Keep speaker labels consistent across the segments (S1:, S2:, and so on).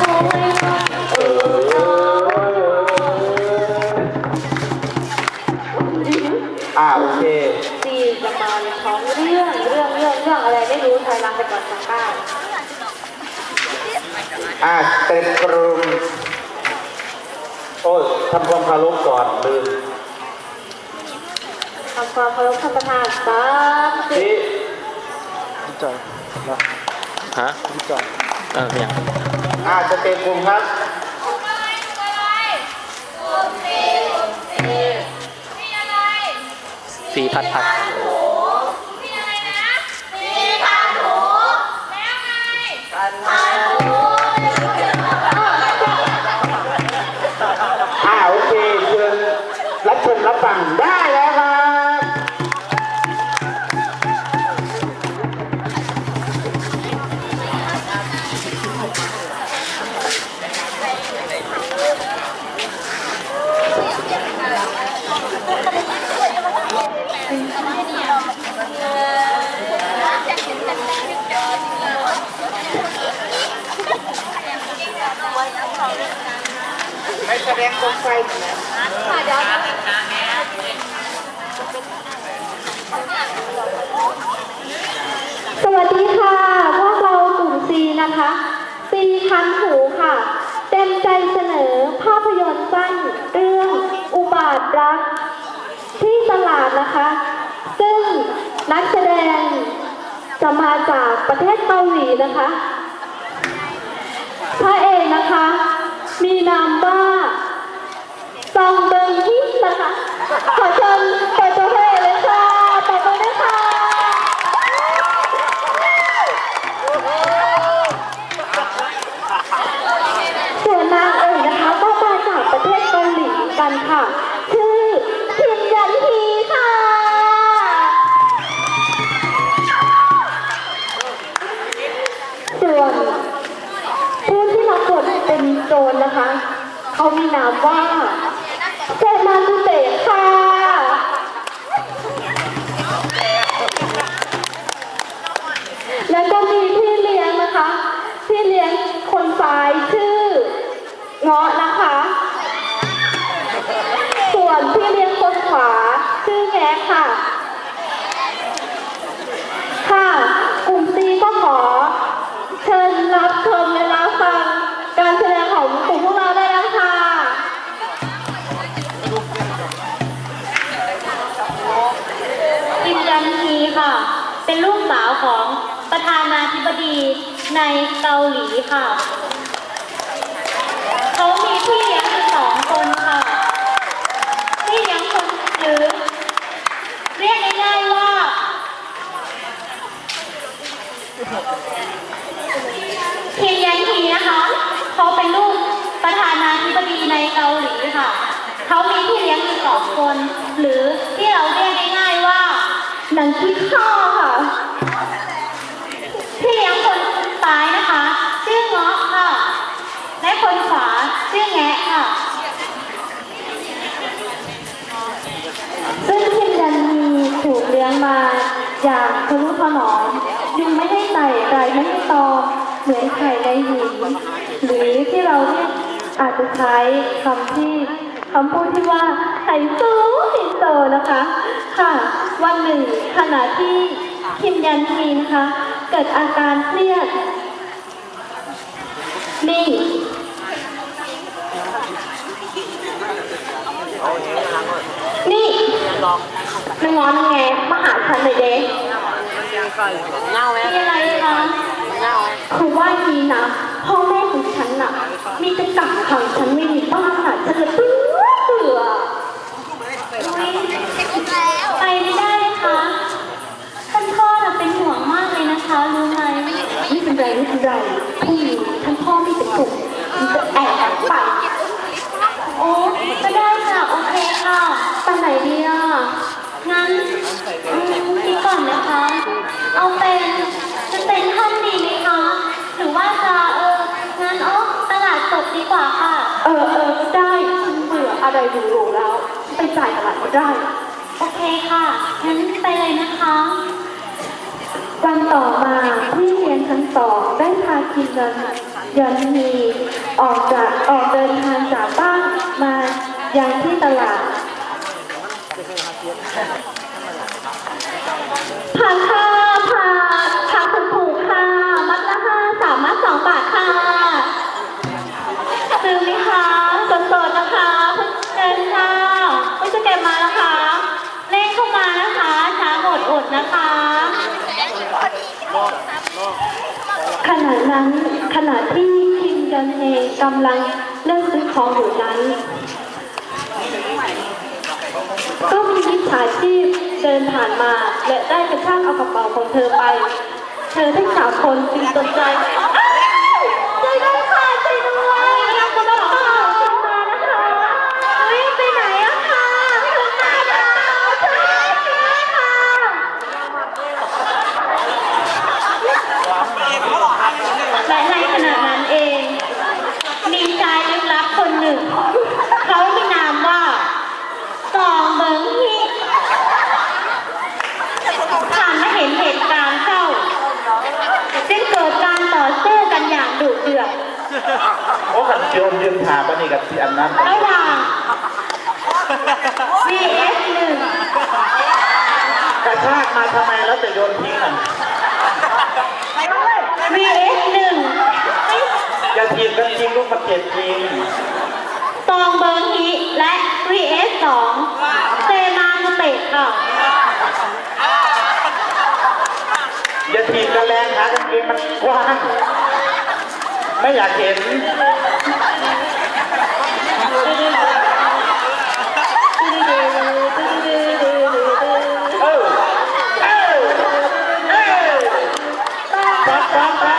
S1: โอ้ยเออ
S2: อ่าโอเค
S1: จีจะมาในท้องเรื่องเรื่องเรื่องเรื่องอะไรไม่รู้ถอยหลังไปก่อนสักก้าว
S2: อ่าเต็มกรุงโอ้ยทำความเคารพก่อนลืม
S1: ทำความเคารพท่านประธานสามสิบ
S2: นี่
S3: พี่จอยนะ
S4: ฮะ
S3: พี่จอย
S4: เอออย่าง
S2: อ่าจะเต็มกรุงครับ
S4: สีพัดพัด
S2: ตรงไฟนะ
S1: สวัสดีค่ะพวกเรากลุ่มซีนะคะซีคันหูค่ะ เต็มใจเสนอภาพยนตร์สั้นเรื่องอุบาทรัก ที่ตลาดนะคะ ซึ่งนักแสดงจะมาจากประเทศเกาหลีนะคะพระเอกนะคะ มีนามว่า
S5: ในเกาหลีค่ะ เขามีพี่เลี้ยงอยู่สองคนค่ะ พี่เลี้ยงคนหรือเรียกง่ายๆว่าคิมยันฮีนะคะ เขาเป็นลูกประธานาธิบดีในเกาหลีค่ะ เขามีพี่เลี้ยงอยู่สองคน หรือที่เราเรียกง่ายๆว่า
S1: หนังคิดข้าวค่ะ
S5: พี่เลี้ยงคน ซ้ายนะคะ ชื่อเงาะค่ะ และคนขวาชื่อแงะค่ะ
S1: ซึ่งคิมยันฮีถูกเลี้ยงมาอย่างทะนุถนอมยุงไม่ให้ไต่ไก่ไม่ให้ตอมเหมือนไข่ในหินหรือที่เราเรียกอาจจะใช้คำที่คำพูดที่ว่าไข่ซูไข่โตนะคะ ค่ะ วันหนึ่งขณะที่คิมยันฮีนะคะ เกิดอาการเครียดนี่นี่นางงอนางแงมาหาฉันหน่อยเด้
S5: เน่าไหม
S1: มีอะไรคะ
S5: เน่าไหม
S1: คือว่าทีนะ พ่อแม่ของฉันน่ะ มีแต่กักขังฉันไว้ในบ้านน่ะฉันเลย เร
S5: ไม่
S1: เป็นไรพรุ่งนี้ท่านพ่อมีแต่กลุ่มมีแต่แอบไป
S5: โอ้ก็ได้ค่ะ โอเคค่ะ
S1: ไปไหนดีอะ
S5: งั้นอืมคิดก่อนนะคะ เอาเป็น จะเป็นท่านดีไหมคะ หรือว่าจะเออ งั้นอ๋อตลาดสดดีกว่าค่ะ
S1: เออเออได้ฉันเบื่ออะไรหรูๆแล้ว ไปจ่ายตลาดก็ได้
S5: โอเคค่ะ งั้นไปเลยนะคะ
S1: วันต่อมาพี่เลี้ยนทั้งสองได้พาคิมยอนยอนฮีออกจากออกเดินทางจากบ้านมายังที่ตลาด
S2: ข
S1: ณะนั้นขณะที่คิมจันเฮกำลังเลือกซื้อของอยู่นั้น ก็มีมิจฉาชีพเดินผ่านมาและได้กระชากเอากระเป๋าของเธอไป เธอทั้งสามคนจึงตกใจ มยืน
S5: ถามอันนี้กับที่อันนั้น
S2: ไม่ว่าเอสหนึ่ง
S5: กระชากมาทำไมแล้วแต่โยนทิ้งวีเอ
S2: ชหนึ่ง
S5: อย่าทีมกันจริงลูกมันเจ็บทีม
S2: ตองเบิร์อีและ VS สองเซมาสเตกค่ะ
S5: อย่าทีมกันแรงขากันเองมันกว้าง ไม่อยากเห็นเออเปั๊บปั๊บ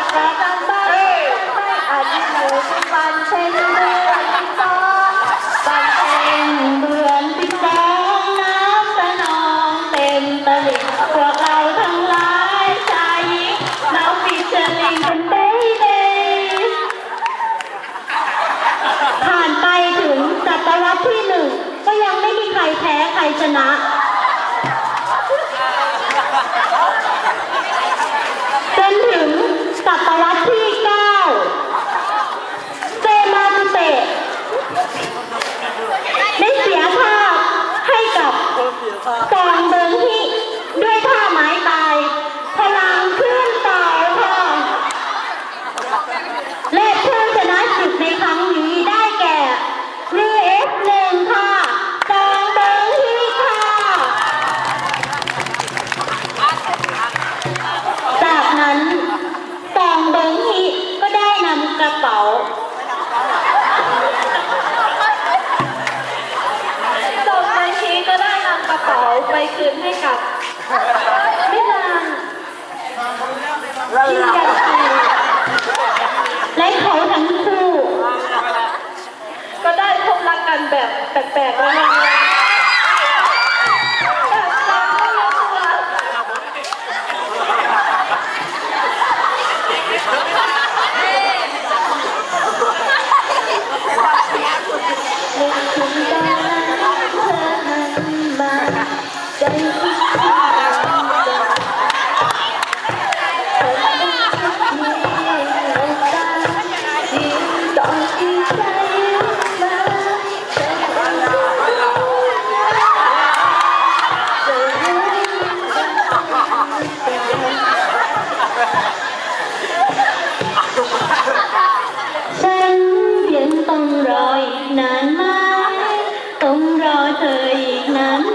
S5: แป
S2: ลกเลยค่ะ
S1: 能不